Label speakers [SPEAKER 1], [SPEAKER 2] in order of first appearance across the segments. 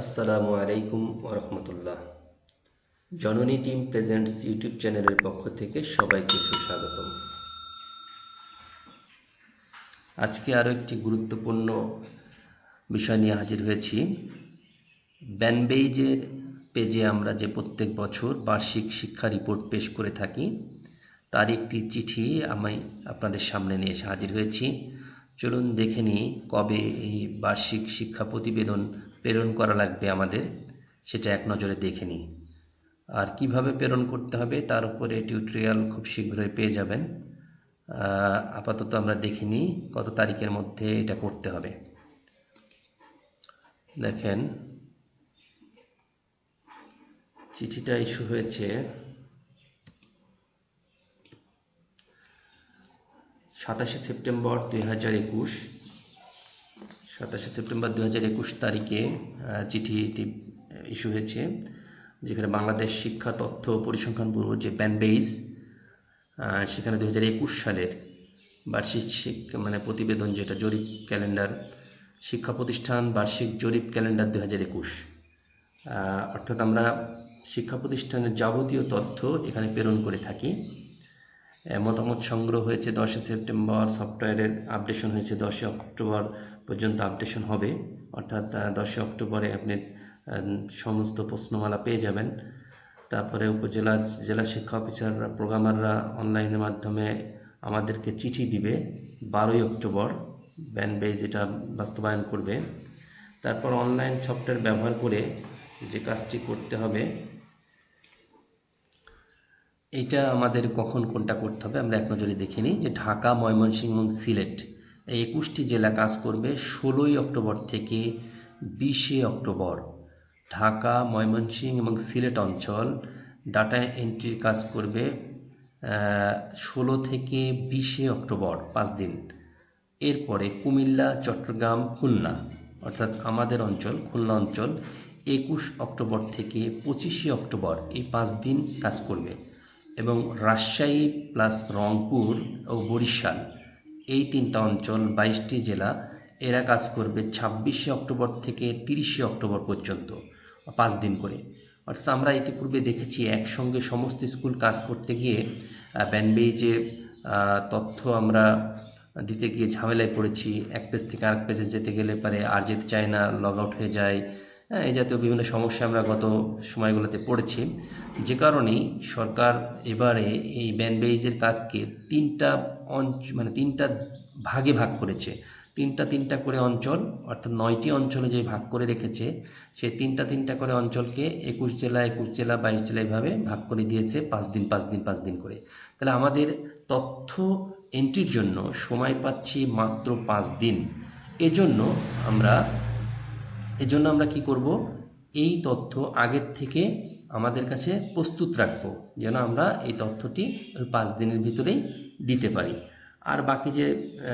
[SPEAKER 1] আসসালামু আলাইকুম ওরহমতুল্লাহ জননী টিম প্রেজেন্টস ইউটিউব চ্যানেলের পক্ষ থেকে সবাইকে সুস্বাগতম। আজকে আরও একটি গুরুত্বপূর্ণ বিষয় নিয়ে হাজির হয়েছি। ব্যানবেইজের পেজে আমরা যে প্রত্যেক বছর বার্ষিক শিক্ষা রিপোর্ট পেশ করে থাকি, তার একটি চিঠি আমি আপনাদের সামনে নিয়ে এসে হাজির হয়েছি। চলুন দেখে নিই কবে এই বার্ষিক শিক্ষা প্রতিবেদন প্রেরণ করা লাগবে আমাদের, সেটা এক নজরে দেখে নিই আর কীভাবে প্রেরণ করতে হবে তার উপরে টিউটোরিয়াল খুব শীঘ্রই পেয়ে যাবেন। আপাতত আমরা দেখে নিই কত তারিখের মধ্যে এটা করতে হবে। দেখেন, চিঠিটা ইস্যু হয়েছে। সাতাশে সেপ্টেম্বর দুই হাজার একুশ। সাতাশে সেপ্টেম্বর দু হাজার একুশ তারিখে চিঠিটি ইস্যু হয়েছে, যেখানে বাংলাদেশ শিক্ষা তথ্য পরিসংখ্যান ব্যুরো যে ব্যানবেইজ সেখানে দু হাজার একুশ সালের বার্ষিক মানে প্রতিবেদন যেটা, জরিপ ক্যালেন্ডার, শিক্ষা প্রতিষ্ঠান বার্ষিক জরিপ ক্যালেন্ডার দু হাজার একুশ অর্থাৎ আমরা শিক্ষা প্রতিষ্ঠানের যাবতীয় তথ্য এখানে প্রেরণ করে থাকি। মতামত সংগ্রহ হয়েছে দশই সেপ্টেম্বর, সফটওয়্যারের আপডেশন হয়েছে দশই অক্টোবর পর্যন্ত আপডেশন হবে। অর্থাৎ দশই অক্টোবরে আপনি সমস্ত প্রশ্নমালা পেয়ে যাবেন। তারপরে উপজেলা, জেলা শিক্ষা অফিসার, প্রোগ্রামাররা অনলাইনের মাধ্যমে আমাদেরকে চিঠি দিবে বারোই অক্টোবর ব্যান বেজ এটা বাস্তবায়ন করবে। তারপর অনলাইন সফটওয়্যার ব্যবহার করে যে কাজটি করতে হবে এটা আমাদের কখন কোনটা করতে হবে, আমরা এক নজরে দেখে নিই যে ঢাকা, ময়মনসিংহ সিলেট এই একুশটি জেলা কাজ করবে ষোলোই অক্টোবর থেকে বিশে অক্টোবর। ঢাকা, ময়মনসিংহ এবং সিলেট অঞ্চল ডাটা এন্ট্রির কাজ করবে ষোলো থেকে বিশে অক্টোবর, পাঁচ দিন। এরপরে কুমিল্লা, চট্টগ্রাম, খুলনা, অর্থাৎ আমাদের অঞ্চল, খুলনা অঞ্চল একুশ অক্টোবর থেকে পঁচিশে অক্টোবর এই পাঁচ দিন কাজ করবে। এবং রাজশাহী প্লাস রংপুর ও বরিশাল এই তিনটা অঞ্চল বাইশটি জেলা, এরা কাজ করবে ছাব্বিশে অক্টোবর থেকে তিরিশে অক্টোবর পর্যন্ত, পাঁচ দিন করে। অর্থাৎ আমরা ইতিপূর্বে দেখেছি একসঙ্গে সমস্ত স্কুল কাজ করতে গিয়ে ব্যানবেজে তথ্য আমরা দিতে গিয়ে ঝামেলায় পড়েছি। এক পেজ থেকে আরেক পেজে যেতে গেলে পারে আর যেতে চায় না, লগ আউট হয়ে যায় এই জাতীয় বিভিন্ন সমস্যা আমরা গত সময়গুলোতে পড়েছি। যে কারণেই সরকার এবারে এই ব্যানবেইজের কাজকে তিনটা অঞ্চ মানে তিনটা ভাগে ভাগ করেছে। তিনটা তিনটা করে অঞ্চল, অর্থাৎ নয়টি অঞ্চলে যে ভাগ করে রেখেছে, সেই তিনটা তিনটা করে অঞ্চলকে একুশ জেলা একুশ জেলা, বাইশ জেলা এভাবে ভাগ করে দিয়েছে পাঁচ দিন পাঁচ দিন পাঁচ দিন করে। তাহলে আমাদের তথ্য এন্ট্রির জন্য সময় পাচ্ছি মাত্র পাঁচ দিন। এজন্য আমরা এজন্য আমরা কি করব? এই তথ্য আগের থেকে আমাদের কাছে প্রস্তুত রাখব, যেন আমরা এই তথ্যটি ওই পাঁচ দিনের ভিতরেই দিতে পারি। আর বাকি যে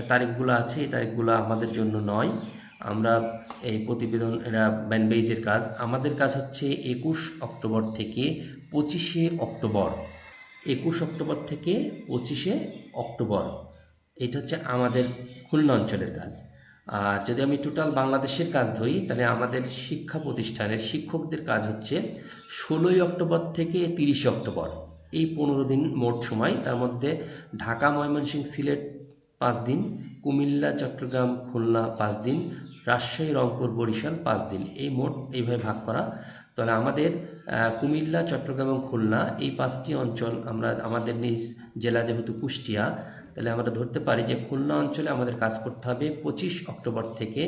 [SPEAKER 1] তারিখগুলো আছে, এই তারিখগুলো আমাদের জন্য নয়। আমরা এই প্রতিবেদন এরা ব্যানবেইজের কাজ। আমাদের কাজ হচ্ছে একুশ অক্টোবর থেকে পঁচিশে অক্টোবর। একুশ অক্টোবর থেকে পঁচিশে অক্টোবর। এটা হচ্ছে আমাদের খুলনা অঞ্চলের কাজ। আর যদি আমি টোটাল বাংলাদেশের কাজ ধরি, তাহলে আমাদের শিক্ষা প্রতিষ্ঠানের শিক্ষকদের কাজ হচ্ছে ষোলোই অক্টোবর থেকে তিরিশে অক্টোবর। এই পনেরো দিন মোট সময়। তার মধ্যে ঢাকা, ময়মনসিংহ, সিলেট পাঁচ দিন, কুমিল্লা, চট্টগ্রাম, খুলনা পাঁচ দিন, রাজশাহী, রংপুর, বরিশাল পাঁচ দিন। এই মোট এইভাবে ভাগ করা। তাহলে আমাদের কুমিল্লা, চট্টগ্রাম এবং খুলনা, এই পাঁচটি অঞ্চল আমরা আমাদের নিজ জেলা, যেহেতু কুষ্টিয়া তাহলে আমরা ধরতে পারি যে খুলনা অঞ্চলে আমাদের কাজ করতে হবে পঁচিশ অক্টোবর থেকে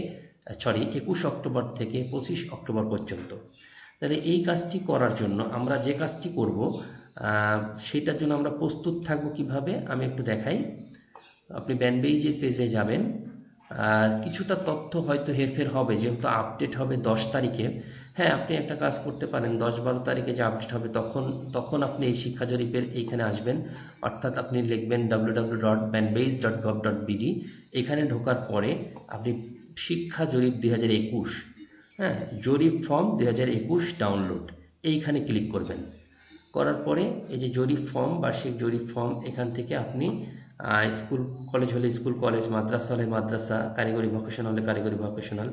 [SPEAKER 1] সরি একুশ অক্টোবর থেকে পঁচিশ অক্টোবর পর্যন্ত। তাহলে এই কাজটি করার জন্য আমরা যে কাজটি করব সেটার জন্য আমরা প্রস্তুত থাকব কীভাবে? আমি একটু দেখাই। আপনি ব্যানবেইজের পেজে যাবেন। কিছুটা তথ্য হয়তো হেরফের হবে, যেহেতু আপডেট হবে দশ তারিখে। হ্যাঁ আপনি একটা কাজ করতে পারেন। দশ বারো তারিখে যে আপডেট হবে, তখন তখন আপনি এই শিক্ষা জরিপের এইখানে আসবেন। অর্থাৎ আপনি লিখবেন ডাব্লিউ ডট ডট ডট এখানে ঢোকার পরে আপনি শিক্ষা জরিপ দুই হাজার একুশ হ্যাঁ জরিপ ফর্ম দুই হাজার একুশ ডাউনলোড এইখানে ক্লিক করবেন। করার পরে এই যে জরিপ ফর্ম বার্ষিক জরিপ ফর্ম এখান থেকে আপনি স্কুল কলেজ হলে স্কুল কলেজ মাদ্রাসা হলে মাদ্রাসা কারিগরি ভোকেশনাল হলে কারিগরি ভোকেশনাল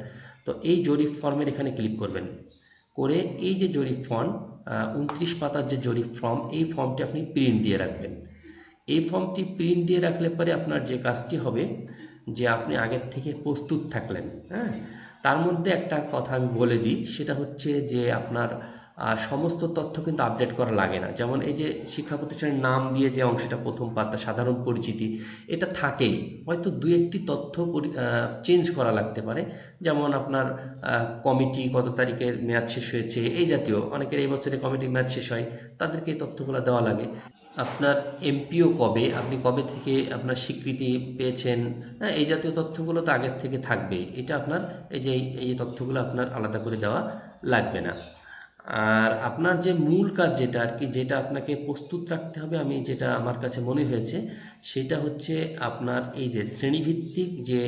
[SPEAKER 1] তো এই জরিপ ফর্মের এখানে ক্লিক করবেন। করে এই যে জরিপ ফর্ম উনত্রিশ পাতার যে জরিপ ফর্ম এই ফর্মটি আপনি প্রিন্ট দিয়ে রাখবেন। এই ফর্মটি প্রিন্ট দিয়ে রাখলে পরে আপনার যে কাজটি হবে, যে আপনি আগের থেকে প্রস্তুত থাকলেন হ্যাঁ? তার মধ্যে একটা কথা আমি বলে দিই, সেটা হচ্ছে যে আপনার সমস্ত তথ্য কিন্তু আপডেট করা লাগে না। যেমন এই যে শিক্ষা প্রতিষ্ঠানের নাম দিয়ে যে অংশটা প্রথম পাতা, সাধারণ পরিচিতি, এটা থাকেই। হয়তো দু একটি তথ্য চেঞ্জ করা লাগতে পারে। যেমন আপনার কমিটি কত তারিখের মেয়াদ শেষ হয়েছে, এই জাতীয়। অনেকের এই বছরে কমিটির মেয়াদ শেষ হয়, তাদেরকে এই তথ্যগুলো দেওয়া লাগে। আপনার এমপিও কবে? আপনি কবে থেকে আপনার স্বীকৃতি পেয়েছেন? হ্যাঁ এই জাতীয় তথ্যগুলো তো আগের থেকে থাকবেই। এটা আপনার এই যে এই- এই তথ্যগুলো আপনার আলাদা করে দেওয়া লাগবে না। আর আপনার যে মূল কাজ যেটা আর কি, যেটা আপনাকে প্রস্তুত রাখতে হবে, আমি যেটা আমার কাছে মনে হয়েছে, সেটা হচ্ছে আপনার এই যে শ্রেণীভিত্তিক যে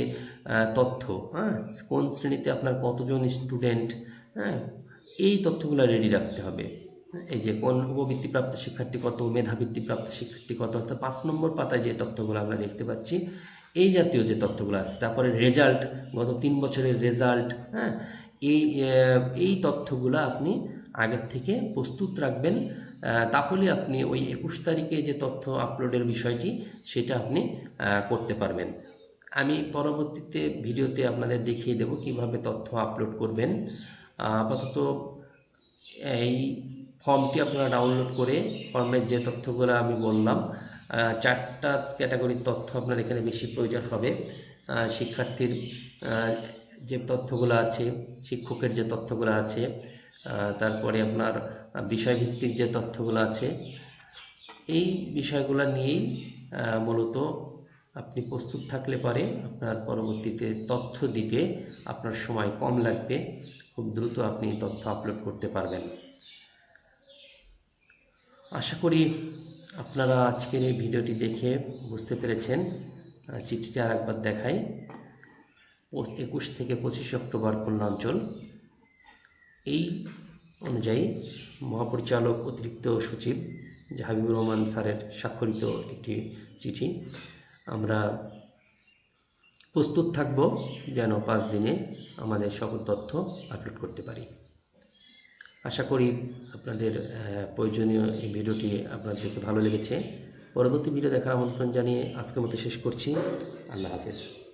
[SPEAKER 1] তথ্য হ্যাঁ কোন শ্রেণীতে আপনার কতজন স্টুডেন্ট হ্যাঁ এই তথ্যগুলো রেডি রাখতে হবে। এই যে কোন উপবৃত্তিপ্রাপ্ত শিক্ষার্থী কত, মেধাবৃত্তিপ্রাপ্ত শিক্ষার্থী কত, অর্থাৎ পাঁচ নম্বর পাতায় যে তথ্যগুলো আমরা দেখতে পাচ্ছি, এই জাতীয় যে তথ্যগুলো আছে, তারপরে রেজাল্ট গত তিন বছরের রেজাল্ট হ্যাঁ এই এই তথ্যগুলো আপনি আগের থেকে প্রস্তুত রাখবেন। তাহলে আপনি ওই একুশ তারিখে যে তথ্য আপলোডের বিষয়টি, সেটা আপনি করতে পারবেন। আমি পরবর্তীতে ভিডিওতে আপনাদের দেখিয়ে দেব কীভাবে তথ্য আপলোড করবেন। আপাতত এই ফর্মটি আপনারা ডাউনলোড করে ফর্মের যে তথ্যগুলো আমি বললাম চারটা ক্যাটাগরির তথ্য আপনার এখানে বেশি প্রয়োজন হবে। শিক্ষার্থীর যে তথ্যগুলো আছে, শিক্ষকের যে তথ্যগুলো আছে তারপরে আপনার বিষয়ভিত্তিক যে তথ্যগুলো আছে, এই বিষয়গুলো নিয়েই মূলত আপনি প্রস্তুত থাকলে পারে আপনার পরবর্তীতে তথ্য দিতে আপনার সময় কম লাগবে, খুব দ্রুত আপনি তথ্য আপলোড করতে পারবেন। আশা করি আপনারা আজকের এই ভিডিওটি দেখে বুঝতে পেরেছেন। চিঠিটি আর একবার দেখাই একুশ থেকে পঁচিশ অক্টোবর খুলনা অঞ্চল। এই অনুযায়ী মহাপরিচালক অতিরিক্ত সচিব হাবিবুর রহমান স্যারের স্বাক্ষরিত একটি চিঠি। আমরা প্রস্তুত থাকব যেন পাঁচ দিনে আমাদের সকল তথ্য আপলোড করতে পারি। আশা করি আপনাদের প্রয়োজনীয় এই ভিডিওটি আপনাদেরকে ভালো লেগেছে। পরবর্তী ভিডিও দেখার আমন্ত্রণ জানিয়ে আজকের মতো শেষ করছি। আল্লাহ হাফেজ।